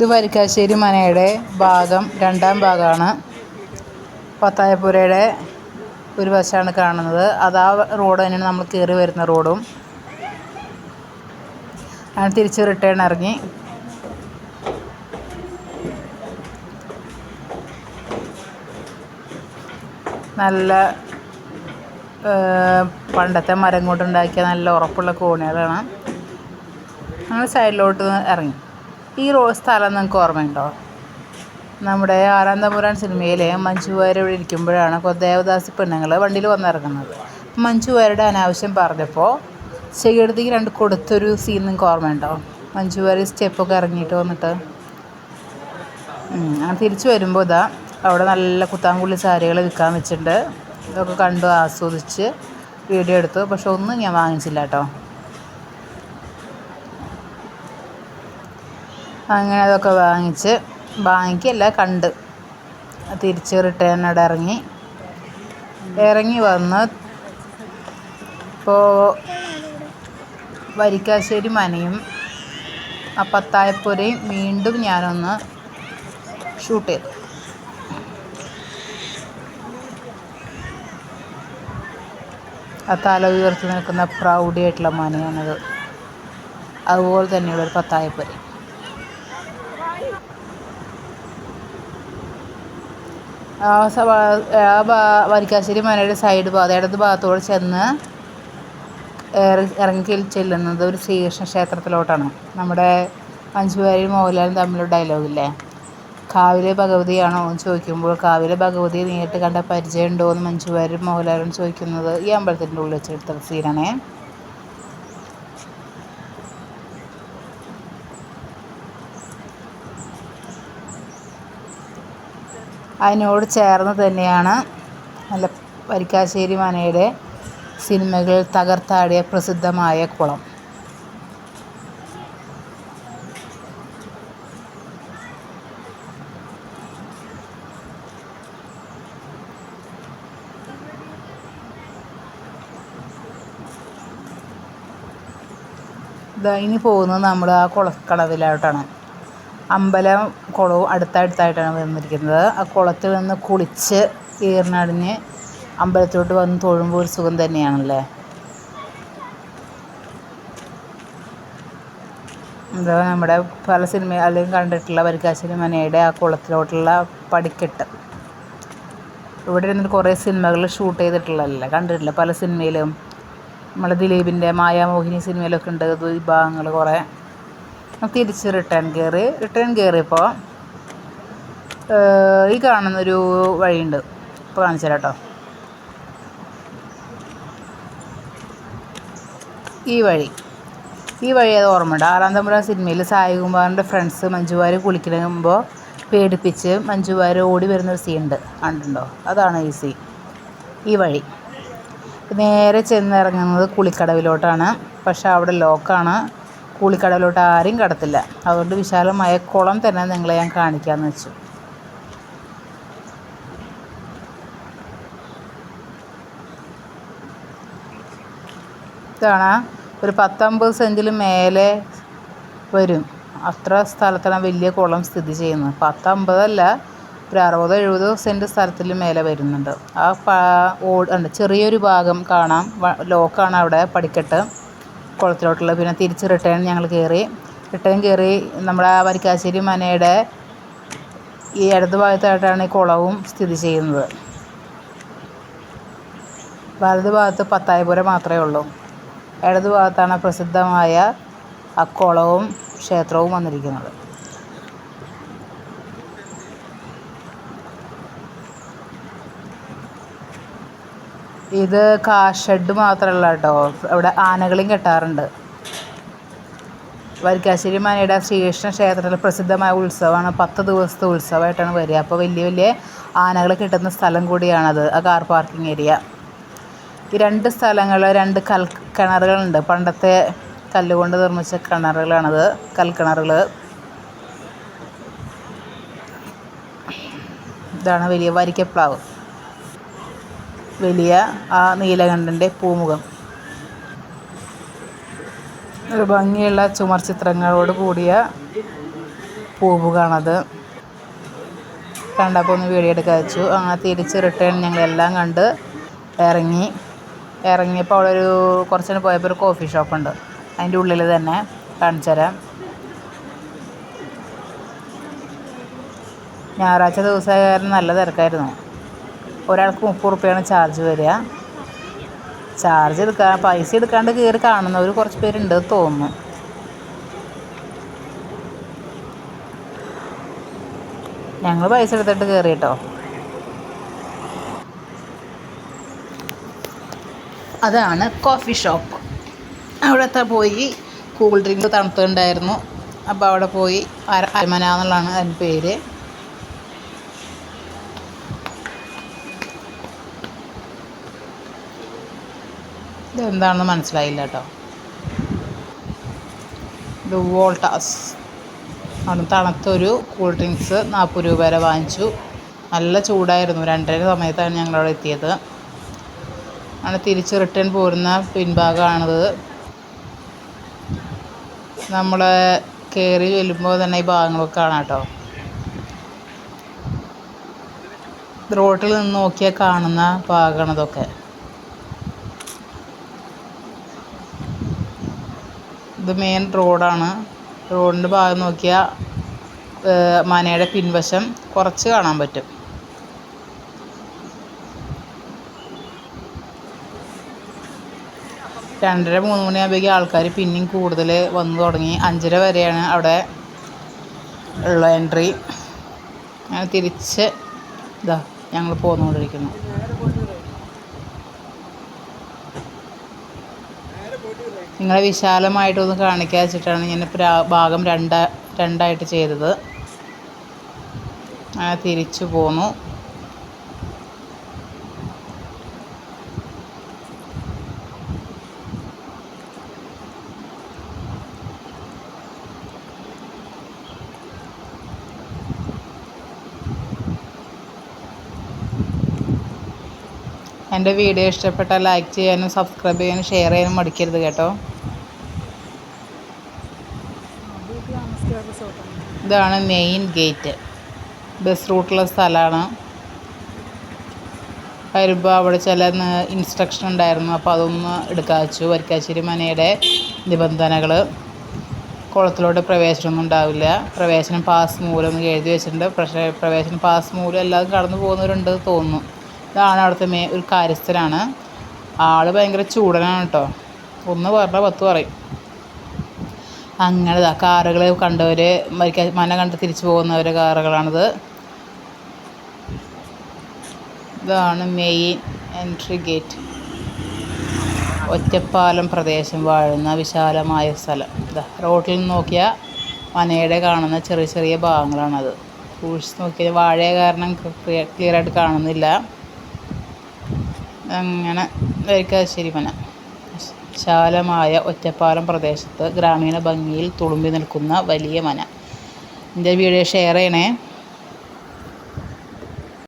ഇത് വരിക്കാശ്ശേരി മനയുടെ ഭാഗം രണ്ടാം ഭാഗമാണ്. പത്തായപ്പുരയുടെ ഒരു വശമാണ് കാണുന്നത്. അത് ആ റോഡ് തന്നെയാണ് നമ്മൾ കയറി വരുന്ന റോഡും അങ്ങനെ തിരിച്ച് റിട്ടേൺ ഇറങ്ങി. നല്ല പണ്ടത്തെ മരം കൊണ്ടുണ്ടാക്കിയ നല്ല ഉറപ്പുള്ള കോണികളാണ്. ഞങ്ങൾ സൈഡിലോട്ട് ഇറങ്ങി. ഈ റോ സ്ഥലം നിങ്ങൾക്ക് ഓർമ്മയുണ്ടോ? നമ്മുടെ തമ്പുരാൻ സിനിമയിലെ മഞ്ജു വാര്യർ ഇരിക്കുമ്പോഴാണ് ദേവദാസി പെണ്ണുങ്ങൾ വണ്ടിയിൽ വന്നിറങ്ങുന്നത്. മഞ്ജു വാര്യരുടെ അനാവശ്യം പറഞ്ഞപ്പോൾ ചെകിടത്തേക്ക് രണ്ട് കൊടുത്തൊരു സീൻ നിങ്ങൾക്ക് ഓർമ്മയുണ്ടോ? മഞ്ജു വാര്യർ സ്റ്റെപ്പൊക്കെ ഇറങ്ങിയിട്ട് വന്നിട്ട്. അങ്ങനെ തിരിച്ചു വരുമ്പോൾ ഇതാ അവിടെ നല്ല കുത്താങ്കുള്ളി സാരികൾ വിൽക്കാൻ വെച്ചിട്ടുണ്ട്. ഇതൊക്കെ കണ്ടു ആസ്വദിച്ച് വീഡിയോ എടുത്തു. പക്ഷെ ഒന്നും ഞാൻ വാങ്ങിച്ചില്ല കേട്ടോ. അങ്ങനെ അതൊക്കെ വാങ്ങിച്ച് വാങ്ങിക്കല്ല കണ്ട്. തിരിച്ച് റിട്ടേൺ അവിടെ ഇറങ്ങി. ഇറങ്ങി വന്ന് ഇപ്പോൾ വരിക്കാശ്ശേരി മനയും ആ പത്തായപ്പുരയും വീണ്ടും ഞാനൊന്ന് ഷൂട്ട് ചെയ്തു. ആ തല ഉയർത്തി നിൽക്കുന്ന പ്രൗഡി ആയിട്ടുള്ള മനയാണത് അതുപോലെ തന്നെയുള്ള ഒരു പത്തായപ്പുര വരിക്കാശ്ശേരി മനയുടെ സൈഡ് ഭാഗം ഇടത് ഭാഗത്തോട് ചെന്ന് ഇറങ്ങി ചെല്ലുന്നത് ഒരു ശ്രീകൃഷ്ണ ക്ഷേത്രത്തിലോട്ടാണ്. നമ്മുടെ മഞ്ജുവാരിയും മോഹൻലാലും തമ്മിലുള്ള ഡയലോഗില്ലേ കാവിലെ ഭഗവതിയാണോ എന്ന് ചോദിക്കുമ്പോൾ കാവിലെ ഭഗവതി നേരിട്ട് കണ്ട പരിചയമുണ്ടോ എന്ന് മഞ്ജുവാരും മോഹൻലാലും ചോദിക്കുന്നത് ഈ അമ്പലത്തിന്റെ ഉള്ളിൽ വെച്ചെടുത്ത സീനാണേ അതിനോട് ചേർന്ന് തന്നെയാണ് നല്ല വരിക്കാശ്ശേരി മനയുടെ സിനിമകൾ തകർത്താടിയ പ്രസിദ്ധമായ കുളം. ഇതാ ഇനി പോകുന്നത് നമ്മൾ ആ കുളക്കടവിലോട്ടാണ്. അമ്പലം കുളവും അടുത്തടുത്തായിട്ടാണ് വന്നിരിക്കുന്നത്. ആ കുളത്തിൽ നിന്ന് കുളിച്ച് ഈറിനടിഞ്ഞ് അമ്പലത്തിലോട്ട് വന്ന് തൊഴുമ്പോൾ ഒരു സുഖം തന്നെയാണല്ലേ? എന്താ നമ്മുടെ പല സിനിമ അല്ലെങ്കിൽ കണ്ടിട്ടുള്ള വരിക്കാശ്ശേരി മനയുടെ ആ കുളത്തിലോട്ടുള്ള പടിക്കെട്ട്. ഇവിടെ ഇരുന്നിട്ട് കുറേ സിനിമകൾ ഷൂട്ട് ചെയ്തിട്ടുള്ളതല്ലേ കണ്ടിട്ടില്ല. പല സിനിമയിലും. നമ്മളെ ദിലീപിന്റെ മായാമോഹിനി സിനിമയിലൊക്കെ ഉണ്ട്. വിഭാഗങ്ങൾ കുറേ. തിരിച്ച് റിട്ടേൺ കയറി റിട്ടേൺ കയറിയപ്പോൾ ഈ കാണുന്നൊരു വഴിയുണ്ട്. ഇപ്പോൾ കാണിച്ചു തരാം ഈ വഴി. ഈ വഴി അത് ഓർമ്മയുണ്ട്. ആറാം തമ്പുരാൻ സിനിമയിൽ സായികുമാറിന്റെ ഫ്രണ്ട്സ് മഞ്ജുവാര് കുളിക്കുമ്പോൾ പേടിപ്പിച്ച് മഞ്ജുവാര് ഓടി വരുന്നൊരു സീൻ ഉണ്ട്. കണ്ടുണ്ടോ അതാണ് ഈ സീൻ ഈ വഴി. നേരെ ചെന്നിറങ്ങുന്നത് കുളിക്കടവിലോട്ടാണ്. പക്ഷേ അവിടെ ലോക്കാണ് കുളിക്കടവിലോട്ട് ആരും കടത്തില്ല. അതുകൊണ്ട് വിശാലമായ കുളം തന്നെ നിങ്ങളെ ഞാൻ കാണിക്കാമെന്ന് വെച്ചു. ഇതാണ് ഒരു പത്തൊമ്പത് സെന്റിൽ മേലെ വരും. അത്ര സ്ഥലത്താണ് വലിയ കുളം സ്ഥിതി ചെയ്യുന്നത്. പത്തമ്പതല്ല ഒരു അറുപതോ എഴുപതോ സെന്റ് സ്ഥലത്തിൽ മേലെ വരുന്നുണ്ട്. ആ ഉണ്ട് ചെറിയൊരു ഭാഗം കാണാം. ലോക്കാണ് അവിടെ പടിക്കെട്ട്. കുളത്തിലോട്ടുള്ളത് പിന്നെ തിരിച്ച് റിട്ടേൺ ഞങ്ങൾ കയറി റിട്ടേൺ കയറി നമ്മുടെ വരിക്കാശ്ശേരി മനയുടെ ഈ ഇടത് ഭാഗത്തായിട്ടാണ് ഈ കുളവും സ്ഥിതി ചെയ്യുന്നത്. വലത് ഭാഗത്ത് പത്തായപുരം മാത്രമേ ഉള്ളൂ. ഇടത് ഭാഗത്താണ് പ്രസിദ്ധമായ ആ കുളവും ക്ഷേത്രവും വന്നിരിക്കുന്നത്. ഇത് കാർ ഷെഡ് മാത്രമല്ല കേട്ടോ. അവിടെ ആനകളും കെട്ടാറുണ്ട്. വരിക്കാശ്ശേരി മനയുടെ ശ്രീകൃഷ്ണ ക്ഷേത്രത്തിൽ പ്രസിദ്ധമായ ഉത്സവമാണ് പത്ത് ദിവസത്തെ ഉത്സവമായിട്ടാണ് വരിക. അപ്പോൾ വലിയ വലിയ ആനകൾ കിട്ടുന്ന സ്ഥലം കൂടിയാണത് ആ കാർ പാർക്കിംഗ് ഏരിയ. ഈ രണ്ട് സ്ഥലങ്ങൾ രണ്ട് കൽ കിണറുകളുണ്ട്. പണ്ടത്തെ കല്ലുകൊണ്ട് നിർമ്മിച്ച കിണറുകളാണത് കൽക്കിണറുകൾ ഇതാണ് വലിയ വരിക്കപ്ലാവ്. വലിയ ആ നീലകണ്ഠന്റെ പൂമുഖം. ഒരു ഭംഗിയുള്ള ചുമർ ചിത്രങ്ങളോട് കൂടിയ പൂമുഖാണത്. കണ്ടപ്പോൾ ഒന്ന് വീഡിയോ എടുക്കാൻ വെച്ചു. അങ്ങനെ തിരിച്ച് റിട്ടേൺ ഞങ്ങളെല്ലാം കണ്ട് ഇറങ്ങി. ഇറങ്ങിയപ്പോൾ അവിടെ ഒരു കുറച്ചു പോയപ്പോൾ ഒരു കോഫി ഷോപ്പുണ്ട് അതിന്റെ ഉള്ളിൽ തന്നെ കാണിച്ചു തരാം ഞായറാഴ്ച ദിവസമായ കാരണം നല്ല തിരക്കായിരുന്നു. ഒരാൾക്ക് മുപ്പത് റുപ്യാണ് ചാർജ് വരിക. ചാർജ് എടുക്കാൻ പൈസ എടുക്കാണ്ട് കയറി കാണുന്നവർ കുറച്ച് പേരുണ്ട് തോന്നുന്നു. ഞങ്ങൾ പൈസ എടുത്തിട്ട് കയറി കേട്ടോ. അതാണ് കോഫി ഷോപ്പ് അവിടത്തെ പോയി കൂൾ ഡ്രിങ്ക് തണുത്തുണ്ടായിരുന്നു. അപ്പോൾ അവിടെ പോയി അര അരമന എന്നുള്ളതാണ് അതിന്റെ പേര്. ഇതെന്താണെന്ന് മനസ്സിലായില്ല കേട്ടോ ഇത് വോൾട്ടാസ്. അവിടെ തണുത്തൊരു കൂൾ ഡ്രിങ്ക്സ് നാൽപ്പത് രൂപ വരെ വാങ്ങിച്ചു. നല്ല ചൂടായിരുന്നു. രണ്ടര സമയത്താണ് ഞങ്ങളവിടെ എത്തിയത്. ആണ് തിരിച്ച് റിട്ടേൺ പോരുന്ന പിൻഭാഗമാണിത്. നമ്മൾ കയറി ചെല്ലുമ്പോൾ തന്നെ ഈ ഭാഗങ്ങളൊക്കെ കാണാം കേട്ടോ റോട്ടിൽ നിന്ന് നോക്കിയാൽ കാണുന്ന ഭാഗമാണ് ഇതൊക്കെ ഇത് മെയിൻ റോഡാണ് റോഡിന്റെ ഭാഗം നോക്കിയാൽ മനയുടെ പിൻവശം കുറച്ച് കാണാൻ പറ്റും. രണ്ടര മൂന്ന് മണിയാകുമ്പോഴേക്കും ആൾക്കാർ പിന്നെയും കൂടുതൽ വന്നു തുടങ്ങി. അഞ്ചര വരെയാണ് അവിടെ ഉള്ള എൻട്രി അങ്ങനെ തിരിച്ച് ഇതാ ഞങ്ങൾ പോന്നുകൊണ്ടിരിക്കുന്നു. നിങ്ങളെ വിശാലമായിട്ടൊന്ന് കാണിക്കാൻ വെച്ചിട്ടാണ് ഞാൻ ഭാഗം രണ്ട് രണ്ടായിട്ട് ചെയ്തത്. അങ്ങനെ തിരിച്ചു പോന്നു. എന്റെ വീഡിയോ ഇഷ്ടപ്പെട്ടാൽ ലൈക്ക് ചെയ്യാനും സബ്സ്ക്രൈബ് ചെയ്യാനും ഷെയർ ചെയ്യാനും മടിക്കരുത് കേട്ടോ. ഇതാണ് മെയിൻ ഗേറ്റ് ബസ് റൂട്ടുള്ള സ്ഥലമാണ്. വരുമ്പോൾ അവിടെ ചില ഇൻസ്ട്രക്ഷൻ ഉണ്ടായിരുന്നു. അപ്പോൾ അതൊന്ന് എടുക്കാൻ വെച്ചു വരിക്കാശ്ശേരി മനയുടെ നിബന്ധനകൾ കുളത്തിലോട്ട് പ്രവേശനമൊന്നും ഉണ്ടാവില്ല. പ്രവേശനം പാസ് മൂലം എന്ന് എഴുതി വെച്ചിട്ടുണ്ട്. പക്ഷേ പ്രവേശനം പാസ് മൂലം എല്ലാവരും കടന്നു പോകുന്നവരുണ്ട് തോന്നുന്നു. ഇതാണ് അവിടുത്തെ മേ ഒരു കാര്യസ്ഥനാണ്. ആൾ ഭയങ്കര ചൂടനാണ് കേട്ടോ. ഒന്ന് പറഞ്ഞാൽ പത്ത് പറയും. അങ്ങനെ കാറുകൾ കണ്ടവർ മന കണ്ട് തിരിച്ചു പോകുന്നവർ കാറുകളാണിത്. ഇതാണ് മെയിൻ എൻട്രി ഗേറ്റ് ഒറ്റപ്പാലം പ്രദേശം വാഴുന്ന വിശാലമായ സ്ഥലം. ഇതാ റോട്ടിൽ നിന്ന് നോക്കിയാൽ മനയുടെ കാണുന്ന ചെറിയ ചെറിയ ഭാഗങ്ങളാണത്. സൂക്ഷിച്ച് നോക്കിയാൽ വാഴയ കാരണം ക്ലിയർ ആയിട്ട് കാണുന്നില്ല. അങ്ങനെ വരിക്കാശ്ശേരി മന. വിശാലമായ ഒറ്റപ്പാലം പ്രദേശത്ത് ഗ്രാമീണ ഭംഗിയിൽ തുളുമ്പി നിൽക്കുന്ന വലിയ മന. എന്റെ വീഡിയോ ഷെയർ ചെയ്യണേ.